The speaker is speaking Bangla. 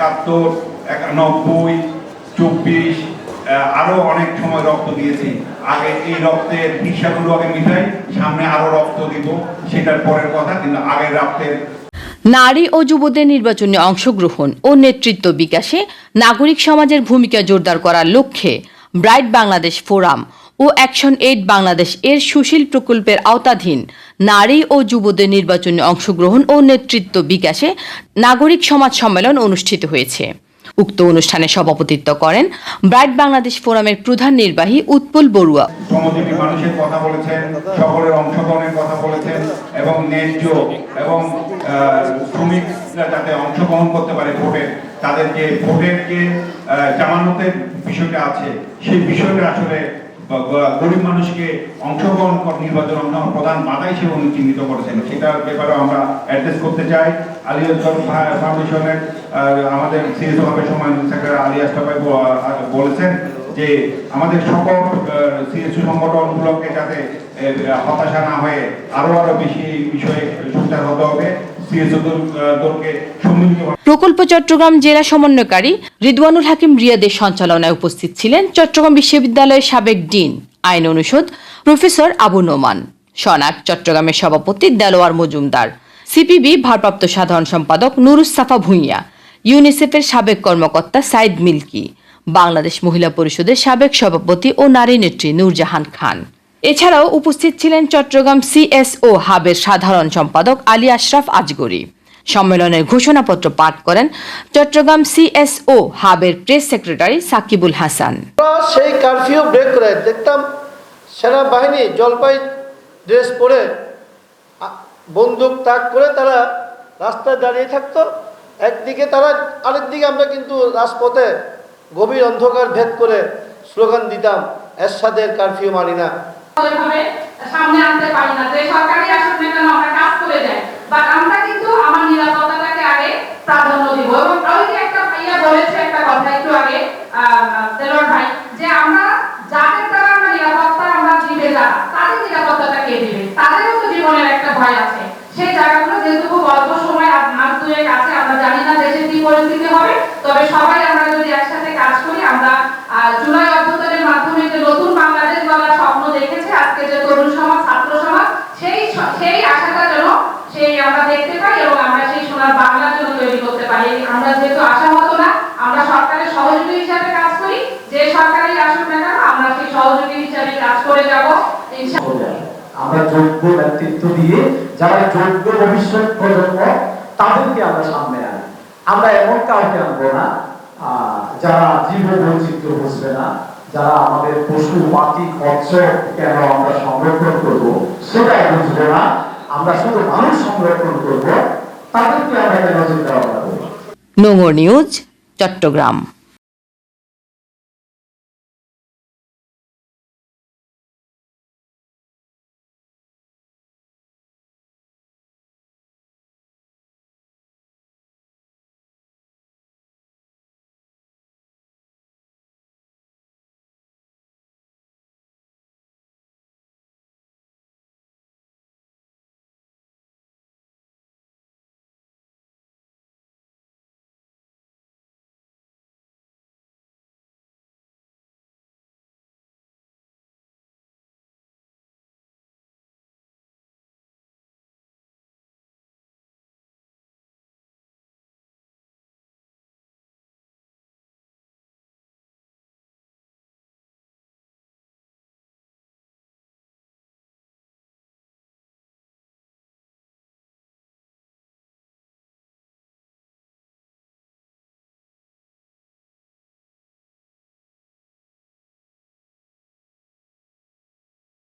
একাত্তর একানব্বই চব্বিশ আরও অনেক সময় রক্ত দিয়েছি। আগে এই রক্তের হিসাবগুলো আগে মিটাই, সামনে আরও রক্ত দিব, সেটার পরের কথা, কিন্তু আগের রক্তের নারী ও যুবদের নির্বাচনে অংশগ্রহণ ও নেতৃত্ব বিকাশে নাগরিক সমাজের ভূমিকা জোরদার করার লক্ষ্যে ব্রাইট বাংলাদেশ ফোরাম ও অ্যাকশন এইড বাংলাদেশ এর সুশীল প্রকল্পের আওতাধীন নারী ও যুবদের নির্বাচনে অংশগ্রহণ ও নেতৃত্ব বিকাশে নাগরিক সমাজ সম্মেলন অনুষ্ঠিত হয়েছে। উক্ত অনুষ্ঠানে সভাপতিত্ব করেন ব্রাইট বাংলাদেশ ফোরামের প্রধান নির্বাহী উৎপল বড়ুয়া। শ্রমজীবী মানুষের কথা বলেছেন, সকলের অংশগ্রহণের কথা বলেছেন এবং ন্যায্য এবং যাতে অংশগ্রহণ করতে পারে ভোটে তাদের যে ভোটের যে জামানতের বিষয়টা আছে, সেই বিষয়টা আসলে গরিব মানুষকে অংশগ্রহণ নির্বাচন প্রধান বাধা হিসেবে উনি চিহ্নিত করেছেন। সেটার ব্যাপারে আমরা অ্যাড্রেস করতে চাই। আলিয়াজল ফাউন্ডেশনের আমাদের সিএস হবে সময় সেক্রেটারি আলী আহ, বলেছেন যে আমাদের সকল সিএসসি সংগঠনগুলোকে যাতে হতাশা না হয়ে আরও আরও বেশি এই বিষয়ে সোচ্চার হতে হবে। প্রকল্প চট্টগ্রাম জেলা সমন্বয়কারী রিদওয়ানুল হাকিম রিয়াদের সঞ্চালনায় উপস্থিত ছিলেন চট্টগ্রাম বিশ্ববিদ্যালয়ের সাবেক ডিন, আইন অনুষদ প্রফেসর আবু নোমান সনাক চট্টগ্রামের সভাপতি দেলোয়ার মজুমদার, সিপিবি ভারপ্রাপ্ত সাধারণ সম্পাদক নুরুস্সাফা ভুঁইয়া, ইউনিসেফের সাবেক কর্মকর্তা সাইদ মিল্কি, বাংলাদেশ মহিলা পরিষদের সাবেক সভাপতি ও নারী নেত্রী নূরজাহান খান। এছাড়াও উপস্থিত ছিলেন চট্টগ্রাম সিএসও হাবের সাধারণ সম্পাদক আলী আশরাফ আজগরি। সম্মেলনের ঘোষণাপত্র পাঠ করেন চট্টগ্রাম সিএসও হাবের প্রেস সেক্রেটারি সাকিবুল হাসান। সেই কারফিউ ব্রেক করে দেখতাম সেনাবাহিনী জলপাই ড্রেস পরে বন্দুক তাক করে তারা রাস্তায় দাঁড়িয়ে থাকতো। একদিকে তারা আরেকদিকে আমরা কিন্তু রাজপথে গভীর অন্ধকার ভেদ করে স্লোগান দিতাম, এরশাদের কারফিউ মানি না। সামনে আনতে পারি না। যে সরকারি আসুক না কেন আমরা কাজ করে যাই বাট আমরা কিন্তু আমার নিরাপত্তাটাকে আগে প্রাধান্য দিব এবং ওই যে একটা ভাইয়া বলেছে একটা কথা একটু আগে দেলোয়ার ভাই যে আমরা যাদের দ্বারা আমরা নিরাপত্তা আমরা দিবে যারা তাদের নিরাপত্তাটা কে দিবে তাদেরও তো জীবনের একটা ভয় আছে সেই জায়গাগুলো যেহেতু খুব অল্প সময় আর মাস দুয়েক আছে আমরা জানি না দেশের কি পরিস্থিতি হবে তবে সবাই আমরা যদি একসাথে কাজ করি আমরা আহ, জুলাই অভ্যুত্থানের মাধ্যমে যে নতুন বাংলাদেশ গড়ার স্বপ্ন দেখেছে আজকে যে তরুণ সমাজ ছাত্র সমাজ সেই স- সেই আশাটা যেন সেই আমরা দেখতে পাই এবং আমরা সেই সোনার বাংলার জন্য তৈরি করতে পারি আমরা যেহেতু আশা হতো না, আমরা সরকারের সহযোগী হিসাবে কাজ করি। যে আসুক না কেন, আমরা সেই সহযোগী হিসাবে কাজ করে যাব। আমরা যোগ্য দিয়ে, যারা যোগ্য ভবিষ্যৎ প্রজন্ম, তাদেরকে আমরা সামনে আনি। আমরা এমন কাউকে আনব না যারা জীব বৈচিত্র্য বুঝবে না, যারা আমাদের পশু, পাখি কচ্ছ কেন আমরা সংরক্ষণ করব, সেটাই বুঝবে না। আমরা শুধু মানুষ সংরক্ষণ করব, তাদেরকে আমরা কেন ভাবনা করব নোংর নিউজ চট্টগ্রাম